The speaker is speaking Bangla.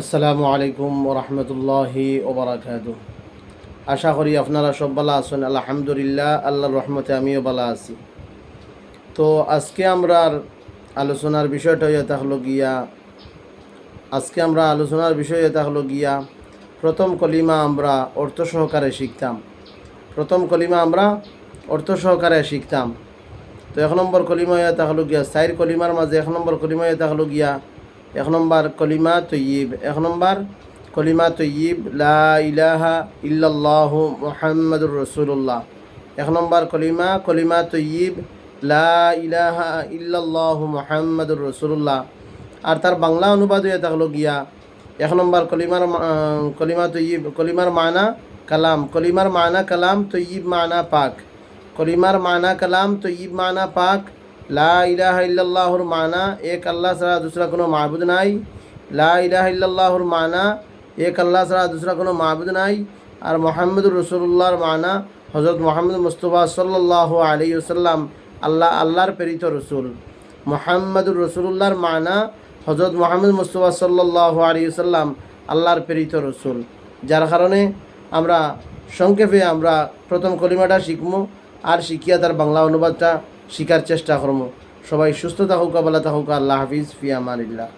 আসসালামু আলাইকুম রহমতুল্লাহি ওবরাকাত আশা করি আপনারা সব ভালো আছেন, আলহামদুলিল্লাহ, আল্লাহর রহমতে আমিও ভালো আছি। তো আজকে আমরা আলোচনার বিষয়টা হয়ে থাকল গিয়া, আজকে আমরা আলোচনার বিষয় হয়ে থাকল গিয়া, প্রথম কলিমা আমরা অর্থ সহকারে শিখতাম। প্রথম কলিমা আমরা অর্থ সহকারে শিখতাম। তো এক নম্বর কলিমা হয়ে থাকল গিয়া, চার কলিমার মাঝে এক নম্বর কলিমা হয়ে থাকল গিয়া এক নম্বর কলিমা তৈয়িব, এক নম্বর কলিমা তৈয়িব, লা ইলাহা ইল্লাল্লাহ মুহাম্মাদুর রসুল্লাহ এক নম্বর কলিমা কলিমা তৈয়িব, লা ইলাহা ইল্লাল্লাহ মুহাম্মাদুর রসুল্লাহ আর তার বাংলা অনুবাদ হয়ে থাকল গিয়া এক নম্বর কলিমার কলিমা তৈয়িব, কলিমার মানা কালাম, কলিমার মানা কালাম তৈয়িব মানা পাক, কলিমার মানা কালাম তৈয়িব মানা পাক লা মানা, এক আল্লাহ ছাড়া দুসরা কোনো মাহবুদ নাই। লা মানা, এক আল্লাহ ছাড়া দুসরা কোনো মাহবুদ নাই। আর মোহাম্মদুর রসুল্লাহর মানা হজরত মোহাম্মদ মুস্তফা সাল্লাহ আলী ওসাল্লাম আল্লাহ, আল্লাহর প্রেরিত রসুল। মোহাম্মদুর রসুল্লাহর মানা হজরত মোহাম্মদ মুস্তফা সাল্লাহ আলী ওসাল্লাম আল্লাহর প্রেরিত রসুল। যার কারণে আমরা সংক্ষেপে আমরা প্রথম কলিমাটা শিখব, আর শিখিয়া তার বাংলা অনুবাদটা শিখার চেষ্টা করব। সবাই সুস্থ থাকুক ভালো থাকুক। আল্লাহ হাফিজ ফিয়া মানিল্লাহ